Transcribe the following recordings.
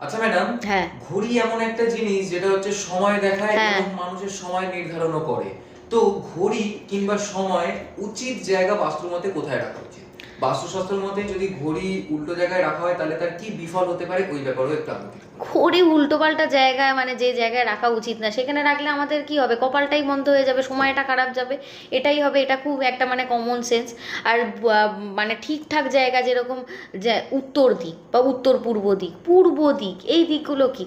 আচ্ছা ম্যাডাম হ্যাঁ। ঘড়ি এমন একটা জিনিস যেটা হচ্ছে সময় দেখায় হ্যাঁ। এবং মানুষের সময় নির্ধারণও করে। তো ঘড়ি কিংবা সময় উচিত জায়গা বাস্তুর মতে কোথায় রাখা উচিত? বাস্তুশাস্ত্রের মতে যদি ঘড়ি উল্টো জায়গায় রাখা হয়, তাহলে তার কি বিফল হতে পারে? ওই ব্যাপারেও একটু করুন। ঘড়ি উল্টোপাল্টা জায়গায় মানে যে জায়গায় রাখা উচিত না, সেখানে রাখলে আমাদের কি হবে? কপালটাই বন্ধ হয়ে যাবে, সময়টা খারাপ যাবে। এটাই হবে, এটা খুব একটা মানে কমন সেন্স আর মানে ঠিকঠাক জায়গা যেরকম উত্তর দিক বা উত্তর পূর্ব দিক। পূর্ব দিক, এই দিকগুলো কি?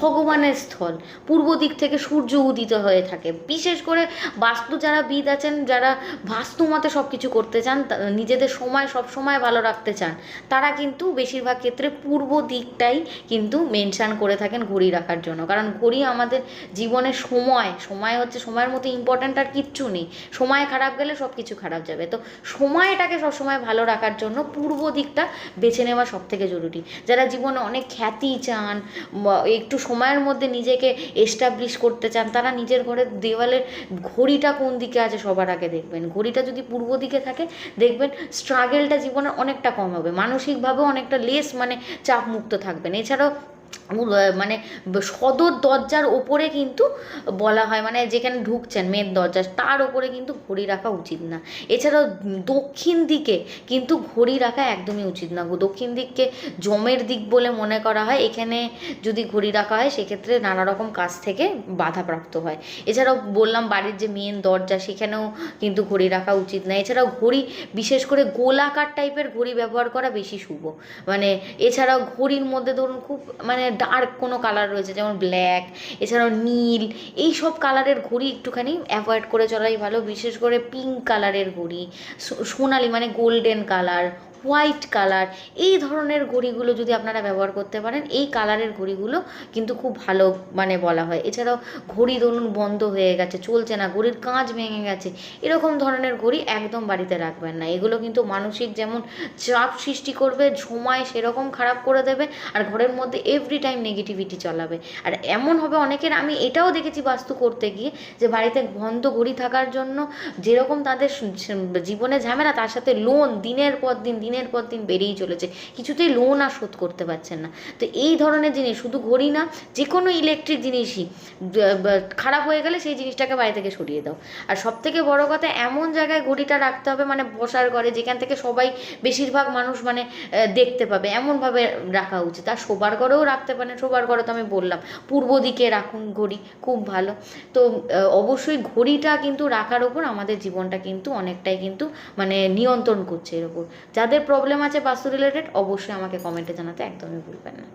ভগবানের স্থল। পূর্ব দিক থেকে সূর্য উদিত হয়ে থাকে। বিশেষ করে বাস্তু যারা বিদ আছেন, যারা বাস্তু মতে সব কিছু করতে চান নিজেদের সময় সব সময় ভালো রাখতে চান, তারা কিন্তু বেশিরভাগ ক্ষেত্রে পূর্ব দিকটাই কিন্তু মেনশান করে থাকেন ঘড়ি রাখার জন্য। কারণ ঘড়ি আমাদের জীবনের সময় সময় হচ্ছে সময়ের মতো ইম্পর্ট্যান্ট আর কিচ্ছু নেই। সময় খারাপ গেলে সব কিছু খারাপ যাবে। তো সময়টাকে সবসময় ভালো রাখার জন্য পূর্ব দিকটা বেছে নেওয়া সব থেকে জরুরি। যারা জীবনে অনেক খ্যাতি চান একটু সময়ের মধ্যে নিজেকে এস্টাবলিশ করতে চান, তারা নিজের ঘরের দেওয়ালের ঘড়িটা কোন দিকে আছে সবার আগে দেখবেন। ঘড়িটা যদি পূর্ব দিকে থাকে, দেখবেন স্ট্রাগেলটা জীবনের অনেকটা কম হবে। মানসিকভাবেও অনেকটা লেস মানে চাপ মুক্ত থাকবেন এছাড়াও মানে সদর দরজার ওপরে কিন্তু বলা হয় মানে যেখানে ঢুকছেন মেন দরজা, তার ওপরে কিন্তু ঘড়ি রাখা উচিত না। এছাড়াও দক্ষিণ দিকে কিন্তু ঘড়ি রাখা একদমই উচিত না। দক্ষিণ দিককে জমের দিক বলে মনে করা হয়। এখানে যদি ঘড়ি রাখা হয়, সেক্ষেত্রে নানা রকম কাজ থেকে বাধাপ্রাপ্ত হয়। এছাড়াও বললাম, বাড়ির যে মেন দরজা, সেখানেও কিন্তু ঘড়ি রাখা উচিত না। এছাড়াও ঘড়ি, বিশেষ করে গোলাকার টাইপের ঘড়ি ব্যবহার করা বেশি শুভ। মানে এছাড়াও ঘড়ির মধ্যে ধরুন, খুব মানে ডার্ক কোনো কালার রয়েছে, যেমন ব্ল্যাক এছাড়াও নীল, এই সব কালারের ঘড়ি একটুখানি অ্যাভয়েড করে চলাই ভালো, বিশেষ করে পিঙ্ক কালারের ঘড়ি সোনালি মানে গোল্ডেন কালার হোয়াইট কালার। এই ধরনের ঘড়িগুলো যদি আপনারা ব্যবহার করতে পারেন, এই কালারের ঘড়িগুলো কিন্তু খুব ভালো মানে বলা হয়। এছাড়াও ঘড়ি ধরুন বন্ধ হয়ে গেছে, চলছে না, ঘড়ির কাঁচ ভেঙে গেছে, এরকম ধরনের ঘড়ি একদম বাড়িতে রাখবেন না। এগুলো কিন্তু মানসিক যেমন চাপ সৃষ্টি করবে সময় সেরকম খারাপ করে দেবে আর ঘরের মধ্যে এভরি টাইম নেগেটিভিটি চলাবে। আর এমন হবে অনেকের, আমি এটাও দেখেছি বাস্তু করতে গিয়ে যে বাড়িতে বন্ধ ঘড়ি থাকার জন্য যেরকম তাদের জীবনে ঝামেলা, তার সাথে লোন দিনের পর দিন দিনের পর দিন বেড়েই চলেছে। কিছুতেই লোন আর শোধ করতে পারছেন না। তো এই ধরনের জিনিস, শুধু ঘড়ি না যে কোনো ইলেকট্রিক জিনিসই খারাপ হয়ে গেলে সেই জিনিসটাকে বাড়ি থেকে সরিয়ে দাও। আর সব থেকে বড় কথা, এমন জায়গায় ঘড়িটা রাখতে হবে মানে বসার ঘরে, যেখান থেকে সবাই বেশিরভাগ মানুষ মানে দেখতে পাবে। এমনভাবে রাখা উচিত। আর শোবার ঘরেও রাখতে পারেন। শোবার ঘরে তো আমি বললাম, পূর্ব দিকে রাখুন ঘড়ি, খুব ভালো। তো অবশ্যই ঘড়িটা কিন্তু রাখার ওপর আমাদের জীবনটা কিন্তু অনেকটাই কিন্তু মানে নিয়ন্ত্রণ করছে এর ওপর। যাদের প্রবলেম আছে বাস্তু রিলেটেড অবশ্যই আমাকে কমেন্টে জানাতে একদমই ভুলবেন না।